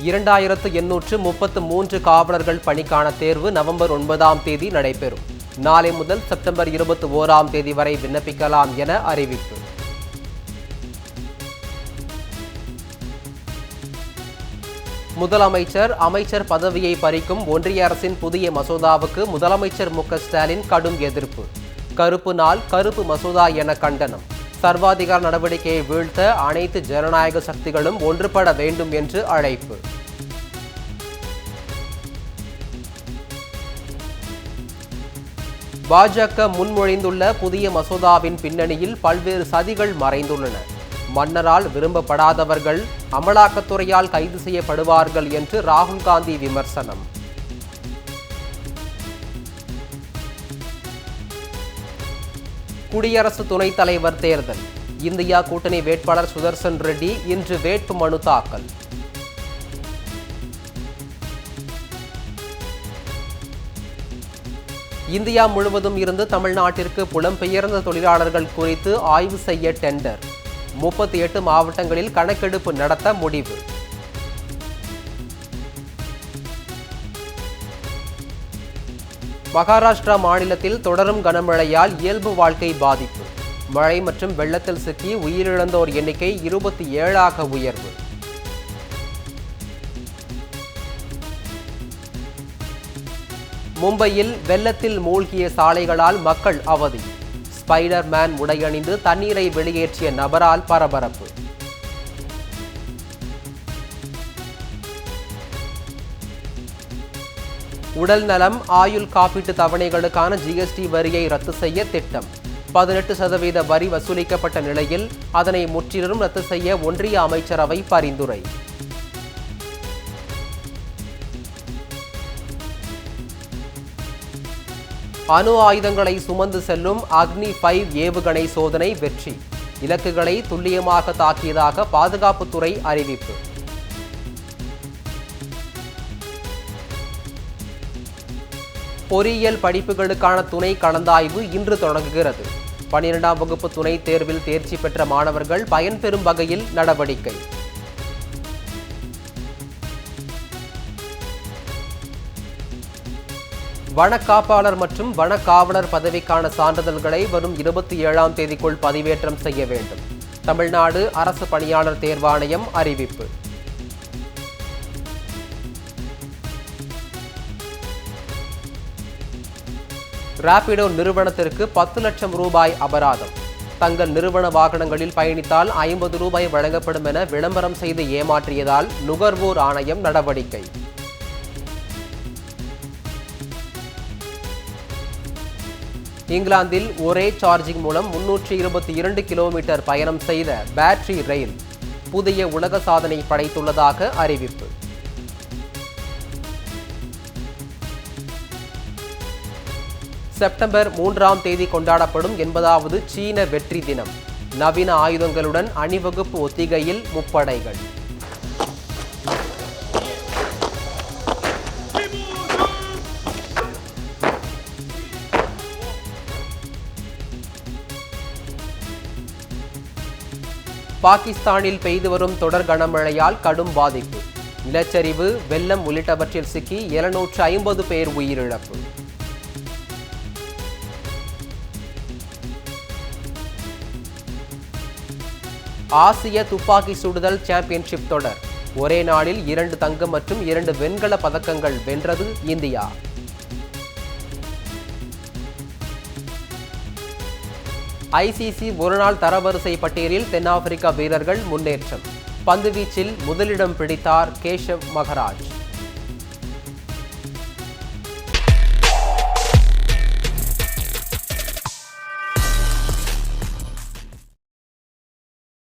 இரண்டாயிரத்து எண்ணூற்று முப்பத்து மூன்று காவலர்கள் பணிக்கான தேர்வு நவம்பர் ஒன்பதாம் தேதி நடைபெறும். நாளை முதல் செப்டம்பர் இருபத்தி ஓராம் தேதி வரை விண்ணப்பிக்கலாம் என அறிவிப்பு. முதலமைச்சர் அமைச்சர் பதவியை பறிக்கும் ஒன்றிய அரசின் புதிய மசோதாவுக்கு முதலமைச்சர் மு ஸ்டாலின் கடும் எதிர்ப்பு. கருப்பு நாள் கருப்பு மசோதா என கண்டனம். சர்வாதிகார நடவடிக்கையை வீழ்த்த அனைத்து ஜனநாயக சக்திகளும் ஒன்றுபட வேண்டும் என்று அழைப்பு. பாஜக முன்மொழிந்துள்ள புதிய மசோதாவின் பின்னணியில் பல்வேறு சதிகள் மறைந்துள்ளன. மன்னரால் விரும்பப்படாதவர்கள் அமலாக்கத்துறையால் கைது செய்யப்படுவார்கள் என்று ராகுல் காந்தி விமர்சனம். குடியரசு துணைத் தலைவர் தேர்தல். இந்தியா கூட்டணி வேட்பாளர் சுதர்சன் ரெட்டி இன்று வேட்பு மனு தாக்கல். இந்தியா முழுவதும் இருந்து தமிழ்நாட்டிற்கு புலம்பெயர்ந்த தொழிலாளர்கள் குறித்து ஆய்வு செய்ய டெண்டர். முப்பத்தி எட்டு மாவட்டங்களில் கணக்கெடுப்பு நடத்த முடிவு. மகாராஷ்டிரா மாநிலத்தில் தொடரும் கனமழையால் இயல்பு வாழ்க்கை பாதிப்பு. மழை மற்றும் வெள்ளத்தில் சிக்கி உயிரிழந்தோர் எண்ணிக்கை இருபத்தி ஏழாக உயர்வு. மும்பையில் வெள்ளத்தில் மூழ்கிய சாலைகளால் மக்கள் அவதி. ஸ்பைடர் மேன் உடையணிந்து தண்ணீரை வெளியேற்றிய நபரால் பரபரப்பு. உடல் நலம் ஆயுள் காப்பீட்டு தவணைகளுக்கான ஜிஎஸ்டி வரியை ரத்து செய்ய திட்டம். பதினெட்டு சதவீத வரி வசூலிக்கப்பட்ட நிலையில் அதனை முற்றிலும் ரத்து செய்ய ஒன்றிய அமைச்சரவை பரிந்துரை. அணு ஆயுதங்களை சுமந்து செல்லும் அக்னி ஃபைவ் ஏவுகணை சோதனை வெற்றி. இலக்குகளை துல்லியமாக தாக்கியதாக பாதுகாப்புத்துறை அறிவிப்பு. பொறியியல் படிப்புகளுக்கான துணை கலந்தாய்வு இன்று தொடங்குகிறது. பனிரெண்டாம் வகுப்பு துணைத் தேர்வில் தேர்ச்சி பெற்ற மாணவர்கள் பயன்பெறும் வகையில் நடவடிக்கை. வனக்காப்பாளர் மற்றும் வனக்காவலர் பதவிக்கான சான்றிதழ்களை வரும் இருபத்தி ஏழாம் தேதிக்குள் பதிவேற்றம் செய்ய வேண்டும். தமிழ்நாடு அரசு பணியாளர் தேர்வாணையம் அறிவிப்பு. ராபிடோ நிறுவனத்திற்கு பத்து லட்சம் ரூபாய் அபராதம். தங்கள் நிறுவன வாகனங்களில் பயணித்தால் ஐம்பது ரூபாய் வழங்கப்படும் என விளம்பரம் செய்து ஏமாற்றியதால் நுகர்வோர் ஆணையம் நடவடிக்கை. இங்கிலாந்தில் ஒரே சார்ஜிங் மூலம் முன்னூற்றி இருபத்தி இரண்டு கிலோமீட்டர் பயணம் செய்த பேட்டரி ரயில் புதிய உலக சாதனை படைத்துள்ளதாக அறிவிப்பு. செப்டம்பர் மூன்றாம் தேதி கொண்டாடப்படும் எண்பதாவது சீன வெற்றி தினம். நவீன ஆயுதங்களுடன் அணிவகுப்பு ஒத்திகையில் முப்படைகள். பாகிஸ்தானில் பெய்து வரும் தொடர் கனமழையால் கடும் பாதிப்பு. நிலச்சரிவு வெள்ளம் உள்ளிட்டவற்றில் சிக்கி இருநூற்று ஐம்பது பேர் உயிரிழப்பு. ஆசிய துப்பாக்கி சுடுதல் சாம்பியன்ஷிப் தொடர். ஒரே நாளில் இரண்டு தங்கம் மற்றும் இரண்டு வெண்கல பதக்கங்கள் வென்றது இந்தியா. ஐசிசி ஒருநாள் தரவரிசை பட்டியலில் தென்னாப்பிரிக்கா வீரர்கள் முன்னேற்றம். பந்துவீச்சில் முதலிடம் பிடித்தார் கேஷவ் மகராஜ்.